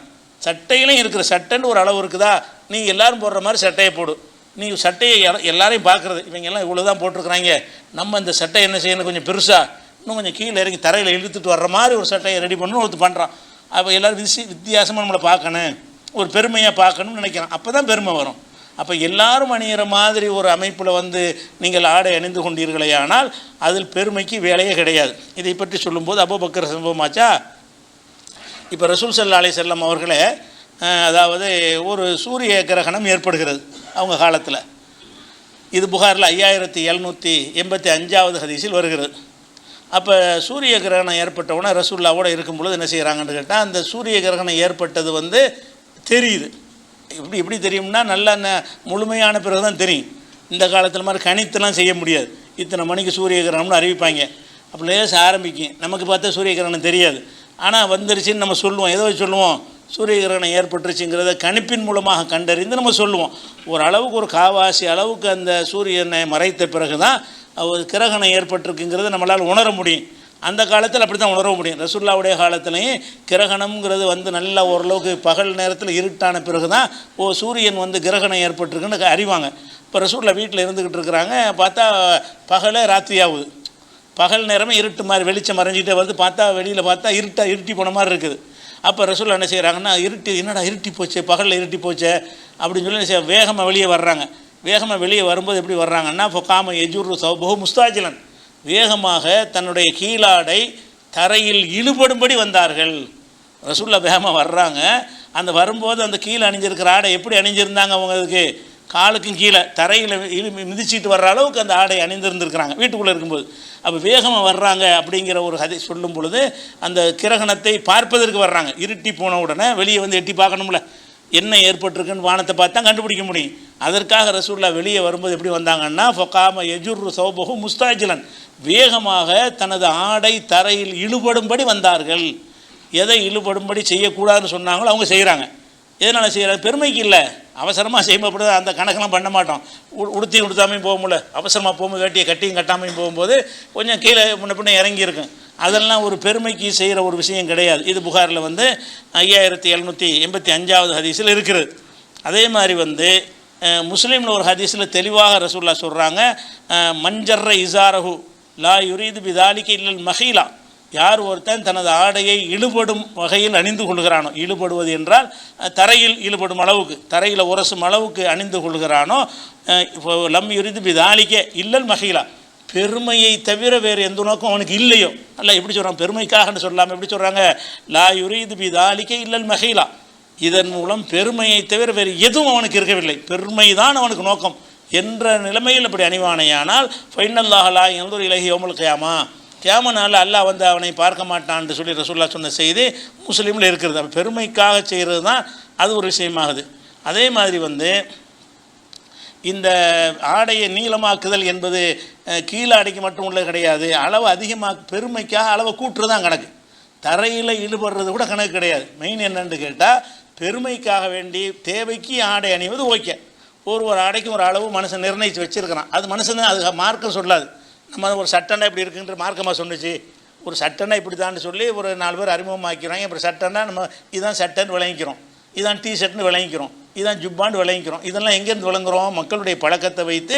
சட்டையிலையும் இருக்கிற சட்டைன்னு ஒரு அளவு இருக்குதா? நீ எல்லாரும் போடுற மாதிரி சட்டையை போடு. நீ சட்டையை எல்லாரையும் பார்க்குறது. இவங்க எல்லாம் இவ்வளோ தான் போட்டிருக்கிறாங்க. நம்ம இந்த சட்டை என்ன செய்யணும் கொஞ்சம் பெருசாக இன்னும் கொஞ்சம் கீழே இறங்கி தரையில் இழுத்துட்டு வர்ற மாதிரி ஒரு சட்டையை ரெடி பண்ணணும் ஒருத்தர் பண்ணுறான் அப்போ எல்லோரும் விசி வித்தியாசமாக நம்மளை பார்க்கணும். ஒரு பெருமையாக பார்க்கணும்னு நினைக்கிறான். அப்போ தான் பெருமை வரும். அப்போ எல்லாரும் அணியிற மாதிரி ஒரு அமைப்பில் வந்து நீங்கள் ஆடை அணிந்து கொண்டீர்களேயானால் அதில் பெருமைக்கு வேலையே கிடையாது. இதை பற்றி சொல்லும்போது அபோபக்கர் சம்பவமாச்சா இப்போ ரசூல் சல்லா அலை செல்லம் அவர்களே அதாவது ஒரு சூரிய கிரகணம் ஏற்படுகிறது அவங்க காலத்தில். இது புகாரில் ஐயாயிரத்தி எழுநூற்றி எண்பத்தி அஞ்சாவது ஹதீஸில் வருகிறது. அப்போ சூரிய கிரகணம் ஏற்பட்டவுடனே ரசூல்லாவோட இருக்கும் பொழுது என்ன செய்கிறாங்கன்னு கேட்டால் அந்த சூரிய கிரகணம் ஏற்பட்டது வந்து தெரியுது. எப்படி எப்படி தெரியும்னா நல்லா ந- முழுமையான பிறகு தான் தெரியும். இந்த காலத்தில் மாதிரி கணித்துலாம் செய்ய முடியாது. இத்தனை மணிக்கு சூரிய கிரகணம்னு அறிவிப்பாங்க. அப்போ லேசாக ஆரம்பிக்கும். நமக்கு பார்த்தா சூரிய கிரகணம் தெரியாது. ஆனால் வந்துருச்சுன்னு நம்ம சொல்லுவோம். ஏதோ சொல்லுவோம்? சூரிய கிரகணம் ஏற்பட்டுருச்சுங்கிறத கணிப்பின் மூலமாக கண்டறிந்து நம்ம சொல்லுவோம். ஒரு அளவுக்கு ஒரு காவாசி அளவுக்கு அந்த சூரியனை மறைத்த பிறகு தான் கிரகணம் ஏற்பட்டிருக்குங்கிறத நம்மளால் உணர முடியும். அந்த காலத்தில் அப்படி தான் உணர முடியும். ரசுல்லாவுடைய காலத்துலேயும் கிரகணம்ங்கிறது வந்து நல்லா ஓரளவுக்கு பகல் நேரத்தில் இருட்டான பிறகு தான் ஓ சூரியன் வந்து கிரகணம் ஏற்பட்டிருக்குன்னு அறிவாங்க. இப்போ ரசூலில் வீட்டில் இருந்துக்கிட்டு இருக்கிறாங்க பார்த்தா பகலே ராத்திரி ஆகுது. பகல் நேரமே இருட்டு மாதிரி வெளிச்சம் மறைஞ்சிட்டே வருது பார்த்தா வெளியில் பார்த்தா இருட்டாக இருட்டி போன மாதிரி இருக்குது. அப்போ ரசூல் என்ன செய்கிறாங்கன்னா இருட்டி என்னடா இருட்டி போச்சே பகலில் இருட்டி போச்சே? அப்படின்னு சொல்லி என்ன வேகமாக வெளியே வர்றாங்க. வேகமாக வெளியே வரும்போது எப்படி வர்றாங்கன்னா இப்போ காம எஜூர் சௌபகு முஸ்தாஜிலன். வேகமாக தன்னுடைய கீழாடை தரையில் இழுபடும்படி வந்தார்கள். ரசுல்லா வேகமாக வர்றாங்க. அந்த வரும்போது அந்த கீழே அணிஞ்சிருக்கிற ஆடை எப்படி அணிஞ்சிருந்தாங்க அவங்களுக்கு? காலுக்கும் கீழே தரையில் இழு மிதிச்சிட்டு வர்ற அளவுக்கு அந்த ஆடை அணிந்திருந்திருக்கிறாங்க. வீட்டுக்குள்ளே இருக்கும்போது. அப்போ வேகமாக வர்றாங்க அப்படிங்கிற ஒரு கதை சொல்லும் பொழுது அந்த கிரகணத்தை பார்ப்பதற்கு வர்றாங்க. இருட்டி போன உடனே வெளியே வந்து எட்டி பார்க்கணும்ல. என்ன ஏற்பட்டிருக்குன்னு வானத்தை பார்த்தா கண்டுபிடிக்க முடியும். அதற்காக ரசூல்லா வெளியே வரும்போது எப்படி வந்தாங்கன்னா ஃபொக்காம எஜுர் சௌபகு முஸ்தாஜிலன். வேகமாக தனது ஆடை தரையில் இழுபடும்படி வந்தார்கள். எதை இழுபடும்படி செய்யக்கூடாதுன்னு சொன்னாங்களோ அவங்க செய்கிறாங்க எதனால் செய்கிறாங்க பெருமைக்கு இல்லை. அவசரமாக செய்யப்படுது அந்த கணக்கெல்லாம் பண்ண மாட்டோம். உ- உடுத்தி உடுத்தாமையும் போக முடியல. அவசரமாக போகும்போது வேட்டியை கட்டியும் கட்டாமையும் போகும்போது கொஞ்சம் கீழே முன்ன பின்ன இறங்கியிருக்கும். அதெல்லாம் ஒரு பெருமைக்கு செய்கிற ஒரு விஷயம் கிடையாது. இது புகாரில் வந்து ஐயாயிரத்தி எழுநூற்றி எண்பத்தி அஞ்சாவது ஹதீஸில் இருக்கிறது அதே மாதிரி வந்து முஸ்லீமில் ஒரு ஹதீஸில் தெளிவாக ரசூல்லா சொல்கிறாங்க மஞ்சர்ற இசாரஹு லா யுரீது பிதாலிக்கு இல்லல் மஹீலா யார் ஒருத்தன் தனது ஆடையை இழுபடும் வகையில் அணிந்து கொள்கிறானோ இழுபடுவது என்றால் தரையில் இழுபடும் அளவுக்கு தரையில் உரசும் அளவுக்கு அணிந்து கொள்கிறானோ இப்போ லம் யுரிது பிதாலிக்க இல்லல் மஹீலா பெருமையை தவிர வேறு எந்த நோக்கம் அவனுக்கு இல்லையோ. அல்ல எப்படி சொல்கிறான் பெருமைக்காகன்னு சொல்லாமல் எப்படி சொல்கிறாங்க லா யுரீது பிதாலிக்க இல்லல் மஹீலா இதன் மூலம் பெருமையை தவிர வேறு எதுவும் அவனுக்கு இருக்கவில்லை. பெருமை தான் அவனுக்கு நோக்கம். என்ற நிலைமையில் அப்படி அணிவானையானால் ஃபைனல்லாஹலா எந்தொரு இலகி யோமல் கியாமா. கியாம நாள் அல்லாஹ் வந்து அவனை பார்க்க மாட்டான்னு சொல்லி ரசூல்லா சொன்ன செய்தி முஸ்லீமில் இருக்கிறது. அப்போ பெருமைக்காக செய்கிறது தான் அது ஒரு விஷயமாகுது. அதே மாதிரி வந்து இந்த ஆடையை நீளமாக்குதல் என்பது கீழே அடைக்கு மட்டும் உள்ளது கிடையாது. அளவு அதிகமாக பெருமைக்காக அளவை கூட்டுறது தான் கணக்கு. தரையில் ஈடுபடுறது கூட கணக்கு கிடையாது. மெயின் என்னன்னு கேட்டால் பெருமைக்காக வேண்டி தேவைக்கு ஆடை அணிவது ஓகே. ஒரு ஒரு ஆடைக்கும் ஒரு அளவு மனுஷன் நிர்ணயித்து வச்சுருக்கிறான். அது மனுஷன் அது மார்க்கம் சொல்லாது. நம்ம ஒரு சட்டன்னா இப்படி இருக்குன்ற மார்க்கமாக சொன்னுச்சு. ஒரு சட்டன்னா இப்படி தான் சொல்லி ஒரு நாலு பேர் அறிமுகமாக்கிறாங்க. இப்போ சட்டன்னா நம்ம இதுதான் சட்டைன்னு விளங்கிக்கிறோம். இதான் டிஷர்ட்னு விளங்கிக்கிறோம். இதான் ஜுப்பான்னு விளங்கிக்கிறோம். இதெல்லாம் எங்கேருந்து விளங்குறோம்? மக்களுடைய பழக்கத்தை வைத்து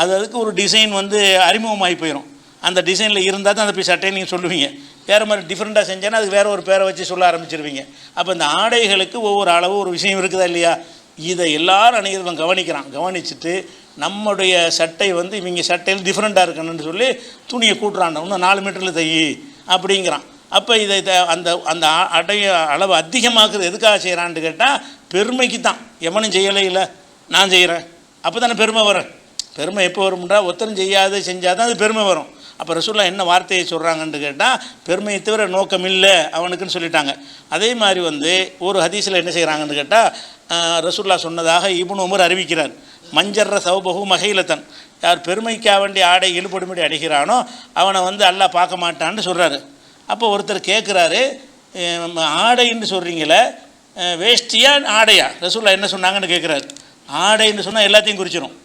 அது அதுக்கு ஒரு டிசைன் வந்து அறிமுகமாகி போயிடும் அந்த டிசைனில் இருந்தால் தான் அந்த போய் சட்டையை நீங்கள் சொல்லுவீங்க. வேறு மாதிரி டிஃப்ரெண்ட்டாக செஞ்சேன்னா அதுக்கு வேறு ஒரு பேரை வச்சு சொல்ல ஆரம்பிச்சிருவீங்க. அப்போ இந்த ஆடைகளுக்கு ஒவ்வொரு அளவு ஒரு விஷயம் இருக்குதா இல்லையா? இதை எல்லாரும் அணிகிறவன் கவனிக்கிறான். கவனிச்சுட்டு நம்முடைய சட்டை வந்து இவங்க சட்டையில் டிஃப்ரெண்ட்டாக இருக்கணும்னு சொல்லி துணியை கூட்டுறான் இன்னும் நாலு மீட்டரில் தையி அப்படிங்கிறான். அப்போ இதை த- அந்த அந்த அடைய அளவு அதிகமாக்குறது எதுக்காக செய்கிறான்னு கேட்டால் பெருமைக்கு தான் எவனும் செய்யலை இல்லை. நான் செய்கிறேன் அப்போ தானே பெருமை வரும். பெருமை எப்போ வரும்ன்றா ஒருத்தரும் செய்யாது செஞ்சால் தான் அது பெருமை வரும். அப்போ ரசூல்லா என்ன வார்த்தையை சொல்கிறாங்கன்னு கேட்டால் பெருமையை தவிர நோக்கம் இல்லை அவனுக்குன்னு சொல்லிட்டாங்க. அதே மாதிரி வந்து ஒரு ஹதீஸில் என்ன செய்கிறாங்கன்னு கேட்டால் ரசூல்லா சொன்னதாக இபுன் உமர் அறிவிக்கிறார். மஞ்சர்ற சௌபகு மகைலத்தன் யார் பெருமைக்காக வேண்டிய ஆடை இழுபடும்படி அடைகிறானோ அவனை வந்து அல்லாஹ் பார்க்க மாட்டான்னு சொல்கிறாரு அப்போ ஒருத்தர் கேட்குறாரு ஆடைன்னு சொல்கிறீங்களே வேஷ்டியா ஆடையா? ரசூல்லா என்ன சொன்னாங்கன்னு கேட்குறாரு ஆடைன்னு சொன்னால் எல்லாத்தையும் குறிச்சிடும்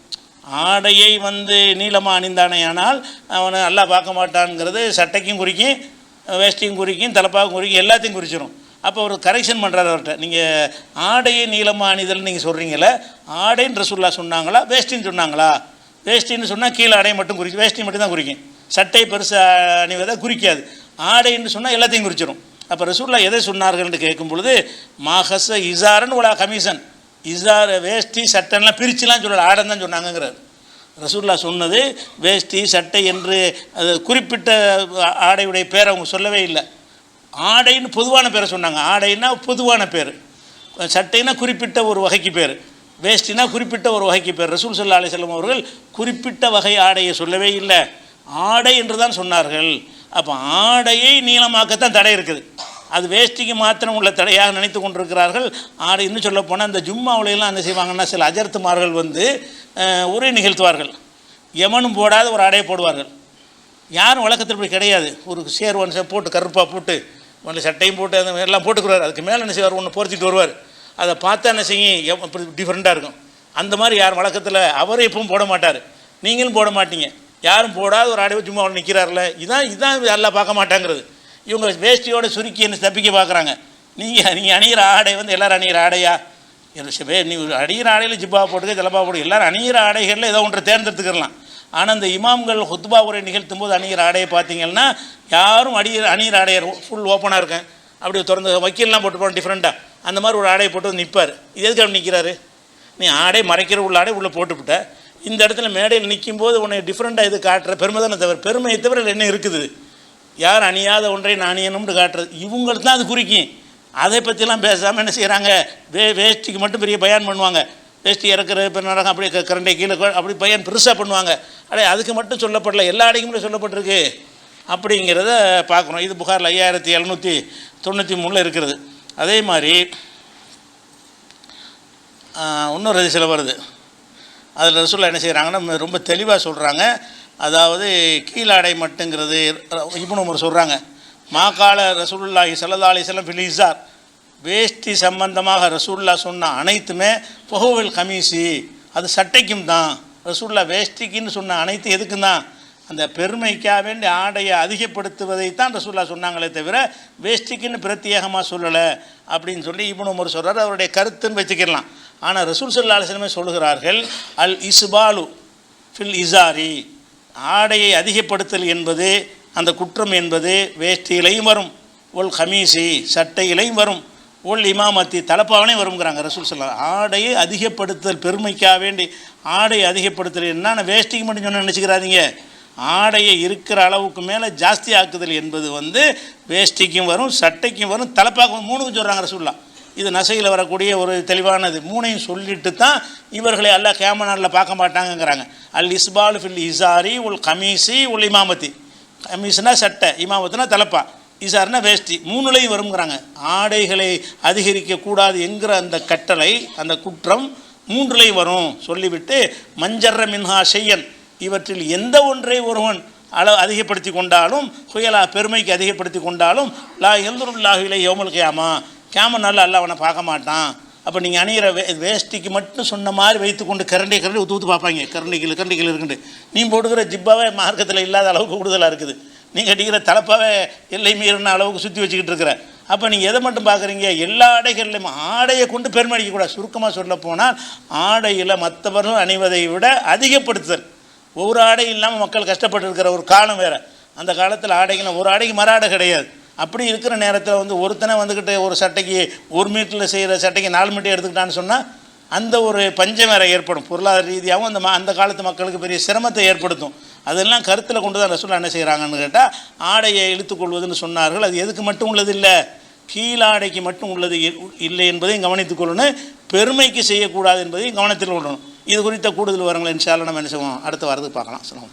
ஆடையை வந்து நீளமாக அணிந்தானேயானால் அவனை நல்லா பார்க்க மாட்டான்ங்கிறது சட்டைக்கும் குறிக்கும் வேஷ்டியும் குறிக்கும் தலைப்பாகவும் குறிக்கும் எல்லாத்தையும் குறிச்சிடும் அப்போ ஒரு கரெக்ஷன் பண்ணுறாரு அவர்கிட்ட. நீங்கள் ஆடையை நீளமாக அணிதல் நீங்கள் சொல்கிறீங்களே ஆடைன்னு ரசூல்லா சொன்னாங்களா வேஷ்டின்னு சொன்னாங்களா? வேஷ்டின்னு சொன்னால் கீழே ஆடையை மட்டும் குறிக்கும் வேஷ்டி மட்டும் தான் குறிக்கும். சட்டை பெருசாக அணிவதை குறிக்காது. ஆடைன்னு சொன்னால் எல்லாத்தையும் குறிச்சிடும் அப்போ ரசூல்லா எதை சொன்னார்கள்னு கேட்கும் பொழுது மாஹச இசாரன் உலா கமிஷன் இசார வேஷ்டி சட்டைலாம் பிரிச்சுலாம் சொல்லலை ஆடம் தான் சொன்னாங்கங்கிறார். ரசூல்லா சொன்னது வேஷ்டி சட்டை என்று அது குறிப்பிட்ட ஆடையுடைய பேர் அவங்க சொல்லவே இல்லை. ஆடைன்னு பொதுவான பேரை சொன்னாங்க. ஆடைன்னா பொதுவான பேர். சட்டைனா குறிப்பிட்ட ஒரு வகைக்கு பேர். வேஷ்டினா குறிப்பிட்ட ஒரு வகைக்கு பேர். ரசூல் சல்லா செல்லம் அவர்கள் குறிப்பிட்ட வகை ஆடையை சொல்லவே இல்லை. ஆடை என்று தான் சொன்னார்கள். அப்போ ஆடையை நீளமாக்கத்தான் தடை இருக்குது. அது வேஷ்டிக்கு மாத்திரம் உள்ள தடையாக நினைத்து கொண்டிருக்கிறார்கள். ஆடை இன்னும் சொல்ல போனால் இந்த ஜும்மாவுலையெல்லாம் என்ன செய்வாங்கன்னா சில அஜர்த்துமார்கள் வந்து உரை நிகழ்த்துவார்கள். எமனும் போடாத ஒரு ஆடையை போடுவார்கள். யாரும் வழக்கத்தில் இப்படி கிடையாது. ஒரு சேர் ஒன்று போட்டு கருப்பாக போட்டு ஒன்று சட்டையும் போட்டு அந்த எல்லாம் போட்டுக்கிறார் அதுக்கு மேலே என்ன செய்வார்? ஒன்று பொறுத்திட்டு வருவார். அதை பார்த்தா என்ன செய்யும்? எவ் இப்படி டிஃப்ரெண்ட்டாக இருக்கும். அந்த மாதிரி யார் வழக்கத்தில் அவரே எப்பவும் போட மாட்டார். நீங்களும் போட மாட்டீங்க. யாரும் போடாத ஒரு ஆடை சும்மா அவர் நிற்கிறார்ல இதான் இதான் எல்லாம் பார்க்க மாட்டாங்கிறது. இவங்க வேஷ்டியோட சுருக்கி என்ன தப்பிக்க பார்க்குறாங்க? நீங்கள் நீங்கள் அணிகிற ஆடை வந்து எல்லோரும் அணிகிற ஆடையா? என்ன சில நீ அணிகிற ஆடையில் ஜிப்பா போட்டுக்க ஜலப்பா போட்டு எல்லோரும் அணிகிற ஆடைகளில் ஏதோ ஒன்றை தேர்ந்தெடுத்துக்கலாம் ஆனால் இந்த இமாம்கள் ஹுத்பா உரை நிகழ்த்தும் போது அணிகிற ஆடையை பார்த்தீங்கன்னா யாரும் அணிகிற அணிகிற ஆடையை ஃபுல் ஓப்பனாக இருக்கேன். அப்படி திறந்து வக்கீல்லாம் போட்டு போகிறோம் டிஃப்ரெண்ட்டாக அந்த மாதிரி ஒரு ஆடையை போட்டு வந்து நிற்பார் இது எதுக்கு அப்படி நிற்கிறாரு நீ ஆடை மறைக்கிற உள்ள ஆடை உள்ளே போட்டுவிட்ட இந்த இடத்துல மேடையில் நிற்கும் போது உன்னை டிஃப்ரெண்ட்டாக இது காட்டுற பெருமை தானே தவிர பெருமையை தவிர என்ன இருக்குது? யார் அணியாத ஒன்றை நான் காட்டுறது. இவங்களுக்கு தான் அது குறிக்கும். அதை பற்றிலாம் பேசாமல் என்ன செய்கிறாங்க வே வேஷ்டிக்கு மட்டும் பெரிய பயான் பண்ணுவாங்க. வேஷ்டி இறக்குற இப்போ நடக்கும் அப்படியே க- கரண்டை கீழே அப்படி பையன் பெருசாக பண்ணுவாங்க. அடே அதுக்கு மட்டும் சொல்லப்படல. எல்லா அடைக்குமே சொல்லப்பட்டிருக்கு. அப்படிங்கிறத பார்க்குறோம் இது புகாரில் ஐயாயிரத்தி எழுநூற்றி தொண்ணூற்றி மூணில் இருக்கிறது. அதே மாதிரி இன்னொரு சில வருது. அதில் சொல்ல என்ன செய்கிறாங்கன்னா ரொம்ப தெளிவாக சொல்கிறாங்க அதாவது கீழாடை மட்டுங்கிறது இப்னு உமர் சொல்கிறாங்க மாகால ரசூல்லாஹி சல்லா அலைஹி ஃபிலிசார் ஃபில் வேஷ்டி சம்பந்தமாக ரசூல்லா சொன்ன அனைத்துமே பொகுவல் கமீசி அது சட்டைக்கும் தான். ரசூல்லா வேஷ்டிக்குன்னு சொன்ன அனைத்து எதுக்கும் தான்? அந்த பெருமைக்காக வேண்டி ஆடையை அதிகப்படுத்துவதை தான் ரசூல்லா சொன்னாங்களே தவிர வேஷ்டிக்குன்னு பிரத்யேகமாக சொல்லலை அப்படின்னு சொல்லி இப்னு உமர் சொல்கிறார் அவருடைய கருத்துன்னு வச்சுக்கிடலாம். ஆனால் ரசூல் சல்லா அலிஸ்லமே சொல்லுகிறார்கள் அல் இஸ்பாலு ஃபில் இசாரி ஆடையை அதிகப்படுத்தல் என்பது அந்த குற்றம் என்பது வேஷ்டியிலையும் வரும். ஒல் ஹமீசி சட்டையிலையும் வரும். ஒல் இமாமத்தி தலப்பாவனையும் வருங்கிறாங்க ரசூல் சொல்லா ஆடையை அதிகப்படுத்தல் பெருமைக்காக வேண்டி ஆடையை அதிகப்படுத்தல் என்னென்ன வேஷ்டிக்கு மட்டும் சொன்ன நினச்சிக்கிறாதீங்க. ஆடையை இருக்கிற அளவுக்கு மேலே ஜாஸ்தி ஆக்குதல் என்பது வந்து வேஷ்டிக்கும் வரும் சட்டைக்கும் வரும் தலப்பாக்கும் மூணுக்கும் சொல்கிறாங்க ரசூல்லா இது நசையில் வரக்கூடிய ஒரு தெளிவானது. மூணையும் சொல்லிட்டு தான் இவர்களை எல்லாம் கேமனாரில் பார்க்க மாட்டாங்கங்கிறாங்க. அல் இஸ்பால் ஃபில் இசாரி உல் கமீசி உல் இமாமத்தி. கமீஸ்னா சட்டை இமாமத்துனா தலப்பா. இசார்னா வேஷ்டி மூணுலையும் வருங்கிறாங்க ஆடைகளை அதிகரிக்கக்கூடாது என்கிற அந்த கட்டளை அந்த குற்றம் மூன்றுலையும் வரும். சொல்லிவிட்டு மஞ்சர்ற மின்ஹா செய்யன் இவற்றில் எந்த ஒன்றை ஒருவன் அளவு அதிகப்படுத்தி கொண்டாலும் புயலா பெருமைக்கு அதிகப்படுத்தி கொண்டாலும் லா எந்தருல்லாஹிலே யோமல் கேமா கேம அல்ல அவனை பார்க்க மாட்டான். அப்போ நீங்கள் அணிகிற வே வேஷ்டிக்கு மட்டும் சொன்ன மாதிரி வைத்து கொண்டு கரண்டி கரண்டி ஊற்று ஊற்று பார்ப்பாங்க. கரண்டிகள் கரண்டிகள் இருக்குண்டு நீ போட்டுக்கிற ஜிப்பாவே மார்க்கத்தில் இல்லாத அளவுக்கு கூடுதலாக இருக்குது. நீங்கள் அடிக்கிற தலைப்பாவே எல்லை மீறின அளவுக்கு சுற்றி வச்சுக்கிட்டு இருக்கிற. அப்போ நீங்கள் எதை மட்டும் பார்க்குறீங்க? எல்லா ஆடைகள்லையும் ஆடையை கொண்டு பெருமடிக்கக்கூடாது சுருக்கமாக சொல்ல போனால் ஆடையில் மற்றவர்கள் அணிவதை விட அதிகப்படுத்துதல். ஒவ்வொரு ஆடை இல்லாமல் மக்கள் கஷ்டப்பட்டு இருக்கிற ஒரு காலம் வேறு. அந்த காலத்தில் ஆடைகள் ஒரு ஆடைக்கு மர ஆடை கிடையாது. அப்படி இருக்கிற நேரத்தில் வந்து ஒருத்தனை வந்துக்கிட்டு ஒரு சட்டைக்கு ஒரு மீட்டரில் செய்கிற சட்டைக்கு நாலு மீட்டர் எடுத்துக்கிட்டான்னு சொன்னால் அந்த ஒரு பஞ்சம் வேறு ஏற்படும். பொருளாதார ரீதியாகவும் அந்த ம- அந்த காலத்து மக்களுக்கு பெரிய சிரமத்தை ஏற்படுத்தும். அதெல்லாம் கருத்தில் கொண்டு தான் ரசூலா என்ன செய்கிறாங்கன்னு கேட்டால் ஆடையை இழுத்துக்கொள்வதுன்னு சொன்னார்கள். அது எதுக்கு மட்டும் உள்ளது இல்லை? கீழாடைக்கு மட்டும் உள்ளது இல்லை என்பதையும் கவனித்துக் கொள்ளணும். பெருமைக்கு செய்யக்கூடாது என்பதையும் கவனத்தில் கொள்ளணும். இது குறித்த கூடுதல் விவரங்களை இன்ஷால்லா நம்ம என்ன செய்வோம்? அடுத்த வாரத்துக்கு பார்க்கலாம். சொல்லுவோம்